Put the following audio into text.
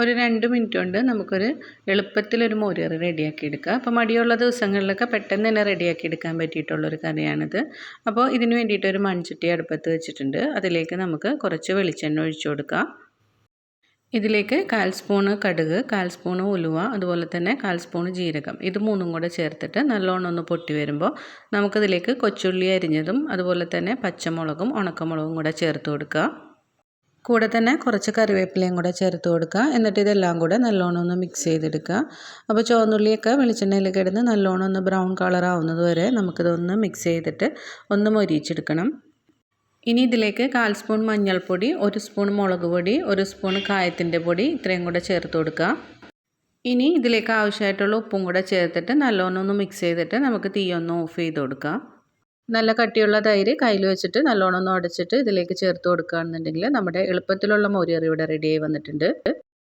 ഒരു രണ്ട് മിനിറ്റ് കൊണ്ട് നമുക്കൊരു എളുപ്പത്തിലൊരു മോരുകറി റെഡിയാക്കി എടുക്കാം. അപ്പോൾ മടിയുള്ള ദിവസങ്ങളിലൊക്കെ പെട്ടെന്ന് തന്നെ റെഡിയാക്കി എടുക്കാൻ പറ്റിയിട്ടുള്ളൊരു കറിയാണിത്. അപ്പോൾ ഇതിന് വേണ്ടിയിട്ട് ഒരു മൺചട്ടി അടുപ്പത്ത് വെച്ചിട്ടുണ്ട്. അതിലേക്ക് നമുക്ക് കുറച്ച് വെളിച്ചെണ്ണ ഒഴിച്ചു കൊടുക്കാം. ഇതിലേക്ക് കാൽ സ്പൂണ് കടുക് കാൽ സ്പൂണ് ഉലുവ അതുപോലെ തന്നെ കാൽ സ്പൂണ് ജീരകം. ഇത് മൂന്നും കൂടെ ചേർത്തിട്ട് നല്ലോണം ഒന്ന് പൊട്ടി വരുമ്പോൾ നമുക്കിതിലേക്ക് കൊച്ചുള്ളി അരിഞ്ഞതും അതുപോലെ തന്നെ പച്ചമുളകും ഉണക്കമുളകും കൂടെ ചേർത്ത് കൊടുക്കുക കൂടെ തന്നെ കുറച്ച് കറിവേപ്പിലയും കൂടെ ചേർത്ത് കൊടുക്കുക. എന്നിട്ട് ഇതെല്ലാം കൂടെ നല്ലോണം ഒന്ന് മിക്സ് ചെയ്തെടുക്കുക. അപ്പോൾ ചുവന്നുള്ളിയൊക്കെ വെളിച്ചെണ്ണയിൽ കിടന്ന് നല്ലോണം ഒന്ന് ബ്രൗൺ കളർ ആവുന്നത് വരെ നമുക്കിതൊന്ന് മിക്സ് ചെയ്തിട്ട് ഒന്ന് മൊരിയിച്ചെടുക്കണം. ഇനി ഇതിലേക്ക് കാൽ സ്പൂൺ മഞ്ഞൾപ്പൊടി ഒരു സ്പൂൺ മുളക് പൊടി ഒരു സ്പൂൺ കായത്തിന്റെ പൊടി ഇത്രയും കൂടെ ചേർത്ത് കൊടുക്കുക. ഇനി ഇതിലേക്ക് ആവശ്യമായിട്ടുള്ള ഉപ്പും കൂടെ ചേർത്തിട്ട് നല്ലോണം ഒന്ന് മിക്സ് ചെയ്തിട്ട് നമുക്ക് തീ ഒന്ന് ഓഫ് ചെയ്ത് കൊടുക്കാം. നല്ല കട്ടിയുള്ള തൈര് കയ്യിൽ വെച്ചിട്ട് നല്ലോണം ഒന്ന് ഉടച്ചിട്ട് ഇതിലേക്ക് ചേർത്ത് കൊടുക്കുകയാണെന്നുണ്ടെങ്കിൽ നമ്മുടെ എളുപ്പത്തിലുള്ള മോരുകറി ഇവിടെ റെഡിയായി വന്നിട്ടുണ്ട്.